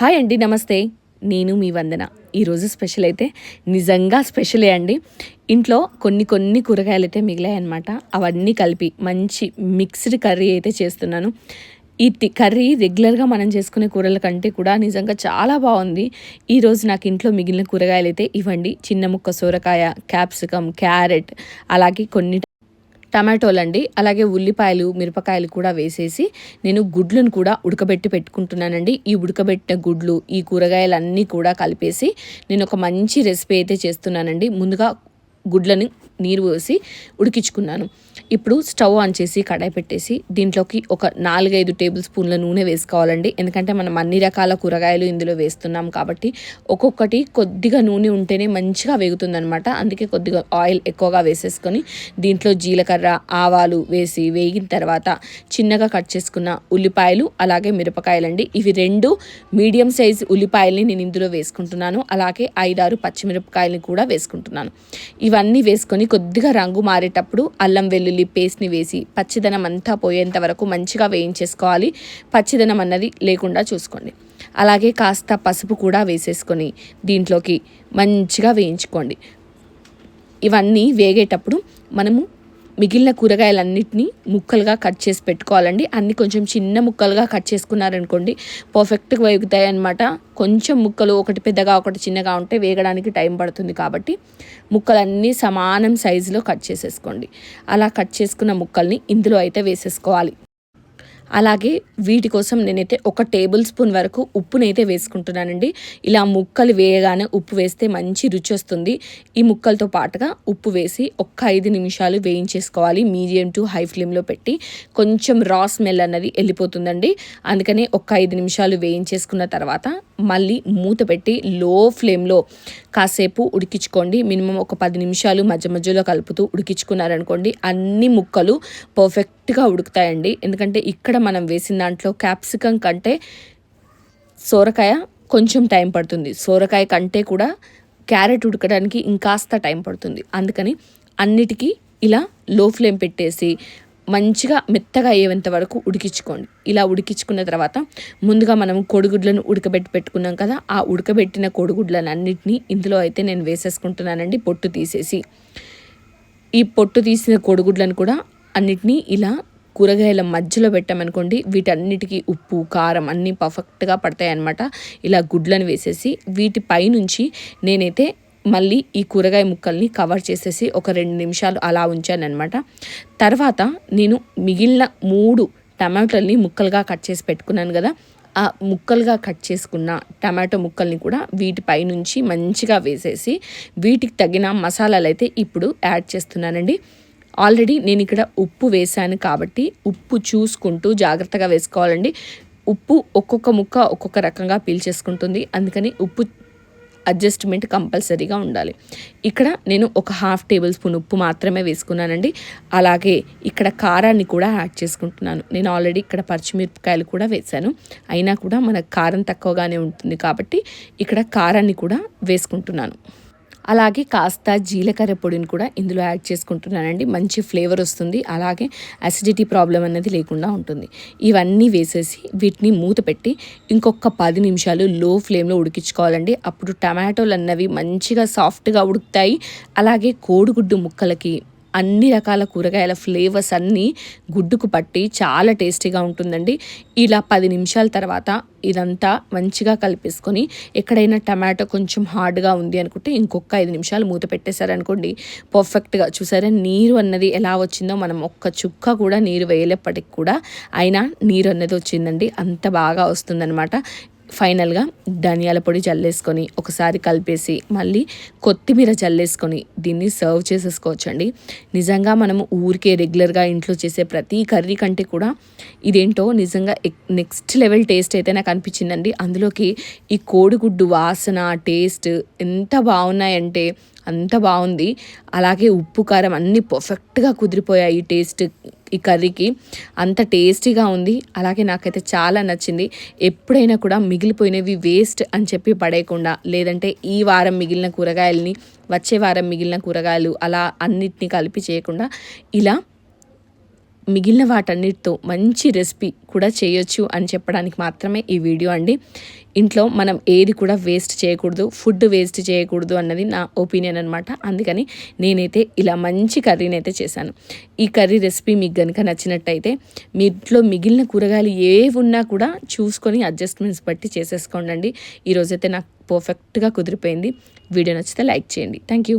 Hi అండి నమస్తే. నేను మీ వందన. ఈరోజు స్పెషల్ అయితే నిజంగా స్పెషలే అండి. ఇంట్లో కొన్ని కొన్ని కూరగాయలు అయితే మిగిలాయన్నమాట. అవన్నీ కలిపి మంచి మిక్స్డ్ కర్రీ అయితే చేస్తున్నాను. ఈ కర్రీ రెగ్యులర్గా మనం చేసుకునే కూరల కంటే కూడా నిజంగా చాలా బాగుంది. ఈరోజు నాకు ఇంట్లో మిగిలిన కూరగాయలు అయితే ఇవ్వండి. చిన్న ముక్క సొరకాయ క్యాప్సికమ్ క్యారెట్ అలాగే కొన్ని టమాటోలు అండి అలాగే ఉల్లిపాయలు మిరపకాయలు కూడా వేసేసి నేను గుడ్లను కూడా ఉడకబెట్టి పెట్టుకుంటున్నానండి. ఈ ఉడకబెట్టిన గుడ్లు ఈ కూరగాయలన్నీ కూడా కలిపేసి నేను ఒక మంచి రెసిపీ అయితే చేస్తున్నానండి. ముందుగా గుడ్లని నీరు పోసి ఉడికించుకున్నాను. ఇప్పుడు స్టవ్ ఆన్ చేసి కడాయి పెట్టేసి దీంట్లోకి ఒక నాలుగైదు టేబుల్ స్పూన్ల నూనె వేసుకోవాలండి. ఎందుకంటే మనం అన్ని రకాల కూరగాయలు ఇందులో వేస్తున్నాం కాబట్టి ఒక్కొక్కటి కొద్దిగా నూనె ఉంటేనే మంచిగా వేగుతుందనమాట అందుకే కొద్దిగా ఆయిల్ ఎక్కువగా వేసేసుకొని దీంట్లో జీలకర్ర ఆవాలు వేసి వేగిన తర్వాత చిన్నగా కట్ చేసుకున్న ఉల్లిపాయలు అలాగే మిరపకాయలండి. ఇవి రెండు మీడియం సైజ్ ఉల్లిపాయల్ని నేను ఇందులో వేసుకుంటున్నాను. అలాగే ఐదారు పచ్చిమిరపకాయలని కూడా వేసుకుంటున్నాను. ఇవన్నీ వేసుకొని కొద్దిగా రంగు మారేటప్పుడు అల్లం వెల్లుల్లి పేస్ట్ని వేసి పచ్చిదనం అంతా పోయేంత వరకు మంచిగా వేయించేసుకోవాలి. పచ్చిదనం అన్నది లేకుండా చూసుకోండి. అలాగే కాస్త పసుపు కూడా వేసేసుకొని దీంట్లోకి మంచిగా వేయించుకోండి. ఇవన్నీ వేగేటప్పుడు మనము మిగిలిన కూరగాయలన్నిటినీ ముక్కలుగా కట్ చేసి పెట్టుకోవాలండి. అన్ని కొంచెం చిన్న ముక్కలుగా కట్ చేసుకున్నారనుకోండి పర్ఫెక్ట్గా వేగుతాయి అనమాట కొంచెం ముక్కలు ఒకటి పెద్దగా ఒకటి చిన్నగా ఉంటే వేగడానికి టైం పడుతుంది కాబట్టి ముక్కలన్నీ సమానం సైజులో కట్ చేసేసుకోండి. అలా కట్ చేసుకున్న ముక్కల్ని ఇందులో అయితే వేసేసుకోవాలి. అలాగే వీటి కోసం నేనైతే ఒక టేబుల్ స్పూన్ వరకు ఉప్పునైతే వేసుకుంటున్నానండి. ఇలా ముక్కలు వేయగానే ఉప్పు వేస్తే మంచి రుచి వస్తుంది. ఈ ముక్కలతో పాటుగా ఉప్పు వేసి ఒక్క ఐదు నిమిషాలు వేయించేసుకోవాలి. మీడియం టు హై ఫ్లేమ్లో పెట్టి కొంచెం రా స్మెల్ అన్నది వెళ్ళిపోతుందండి. అందుకనే ఒక్క ఐదు నిమిషాలు వేయించేసుకున్న తర్వాత మళ్ళీ మూత పెట్టి లో ఫ్లేమ్లో కాసేపు ఉడికించుకోండి. మినిమం ఒక పది నిమిషాలు మధ్య మధ్యలో కలుపుతూ ఉడికించుకున్నారనుకోండి అన్ని ముక్కలు పర్ఫెక్ట్ పర్ఫెక్ట్గా ఉడుకుతాయండి. ఎందుకంటే ఇక్కడ మనం వేసిన దాంట్లో క్యాప్సికం కంటే సోరకాయ కొంచెం టైం పడుతుంది. సోరకాయ కంటే కూడా క్యారెట్ ఉడకడానికి ఇంకాస్త టైం పడుతుంది. అందుకని అన్నిటికీ ఇలా లో ఫ్లేమ్ పెట్టేసి మంచిగా మెత్తగా అయ్యేంత వరకు ఉడికించుకోండి. ఇలా ఉడికించుకున్న తర్వాత ముందుగా మనం కోడిగుడ్లను ఉడకబెట్టి పెట్టుకున్నాం కదా ఆ ఉడకబెట్టిన కోడిగుడ్లను అన్నిటినీ ఇందులో అయితే నేను వేసేసుకుంటున్నానండి. పొట్టు తీసేసి ఈ పొట్టు తీసిన కోడిగుడ్లను కూడా అన్నిటినీ ఇలా కూరగాయల మధ్యలో పెట్టామనుకోండి వీటన్నిటికీ ఉప్పు కారం అన్నీ పర్ఫెక్ట్గా పడతాయి అన్నమాట ఇలా గుడ్లను వేసేసి వీటి పైనుంచి నేనైతే మళ్ళీ ఈ కూరగాయ ముక్కల్ని కవర్ చేసేసి ఒక రెండు నిమిషాలు అలా ఉంచాను తర్వాత నేను మిగిలిన మూడు టమాటోల్ని ముక్కలుగా కట్ చేసి పెట్టుకున్నాను కదా ఆ ముక్కలుగా కట్ చేసుకున్న టమాటో ముక్కల్ని కూడా వీటిపై నుంచి మంచిగా వేసేసి వీటికి తగిన మసాలాలు అయితే ఇప్పుడు యాడ్ చేస్తున్నానండి. ఆల్రెడీ నేను ఇక్కడ ఉప్పు వేశాను కాబట్టి ఉప్పు చూసుకుంటూ జాగ్రత్తగా వేసుకోవాలండి. ఉప్పు ఒక్కొక్క ముక్క ఒక్కొక్క రకంగా పీల్చేసుకుంటుంది అందుకని ఉప్పు అడ్జస్ట్మెంట్ కంపల్సరీగా ఉండాలి. ఇక్కడ నేను ఒక హాఫ్ టేబుల్ స్పూన్ ఉప్పు మాత్రమే వేసుకున్నానండి. అలాగే ఇక్కడ కారాన్ని కూడా యాడ్ చేసుకుంటున్నాను. నేను ఆల్రెడీ ఇక్కడ పచ్చిమిరపకాయలు కూడా వేశాను. అయినా కూడా మనకు కారం తక్కువగానే ఉంటుంది కాబట్టి ఇక్కడ కారాన్ని కూడా వేసుకుంటున్నాను. అలాగే కాస్త జీలకర్ర పొడిని కూడా ఇందులో యాడ్ చేసుకుంటున్నానండి. మంచి ఫ్లేవర్ వస్తుంది. అలాగే అసిడిటీ ప్రాబ్లం అనేది లేకుండా ఉంటుంది. ఇవన్నీ వేసేసి వీటిని మూత పెట్టి ఇంకొక పది నిమిషాలు లో ఫ్లేమ్లో ఉడికించుకోవాలండి. అప్పుడు టమాటోలు అన్నవి మంచిగా సాఫ్ట్గా ఉడుకుతాయి. అలాగే కోడిగుడ్డు ముక్కలకి అన్ని రకాల కూరగాయల ఫ్లేవర్స్ అన్నీ గుడ్డుకు పట్టి చాలా టేస్టీగా ఉంటుందండి. ఇలా పది నిమిషాల తర్వాత ఇదంతా మంచిగా కలిపేసుకొని ఎక్కడైనా టమాటో కొంచెం హార్డ్గా ఉంది అనుకుంటే ఇంకొక ఐదు నిమిషాలు మూత పెట్టేశారనుకోండి పర్ఫెక్ట్గా చూసారా? నీరు అన్నది ఎలా వచ్చిందో మనం ఒక్క చుక్క కూడా నీరు వేయలేప్పటికి కూడా అయినా నీరు అన్నది వచ్చిందండి. అంత బాగా వస్తుందన్నమాట. ఫైనల్గా ధనియాల పొడి చల్లేసుకొని ఒకసారి కలిపేసి మళ్ళీ కొత్తిమీర చల్లేసుకొని దీన్ని సర్వ్ చేసేసుకోవచ్చండి. నిజంగా మనము ఊరికే రెగ్యులర్గా ఇంట్లో చేసే ప్రతి కర్రీ కంటే కూడా ఇదేంటో నిజంగా నెక్స్ట్ లెవెల్ టేస్ట్ అయితే నాకు అనిపించిందండి. అందులోకి ఈ కోడిగుడ్డు వాసన టేస్ట్ ఎంత బాగున్నాయంటే అంత బాగుంది. అలాగే ఉప్పు కారం అన్నీ పర్ఫెక్ట్గా కుదిరిపోయాయి టేస్ట్ ఈ కర్రీకి. అంత టేస్టీగా ఉంది. అలాగే నాకైతే చాలా నచ్చింది. ఎప్పుడైనా కూడా మిగిలిపోయినవి వేస్ట్ అని చెప్పి పడేయకుండా లేదంటే ఈ వారం మిగిలిన కూరగాయలని వచ్చే వారం మిగిలిన కూరగాయలు అలా అన్నిటినీ కలిపి చేయకుండా ఇలా మిగిలిన వాటన్నిటితో మంచి రెసిపీ కూడా చేయొచ్చు అని చెప్పడానికి మాత్రమే ఈ వీడియో అండి. ఇంట్లో మనం ఏది కూడా వేస్ట్ చేయకూడదు ఫుడ్ వేస్ట్ చేయకూడదు అన్నది నా ఒపీనియన్ అనమాట అందుకని నేనైతే ఇలా మంచి కర్రీని అయితే చేశాను. ఈ కర్రీ రెసిపీ మీకు కనుక నచ్చినట్టయితే మీ ఇంట్లో మిగిలిన కూరగాయలు ఏ ఉన్నా కూడా చూసుకొని అడ్జస్ట్మెంట్స్ బట్టి చేసేసుకోండి ఈరోజైతే నాకు పర్ఫెక్ట్గా కుదిరిపోయింది. వీడియో నచ్చితే లైక్ చేయండి. Thank you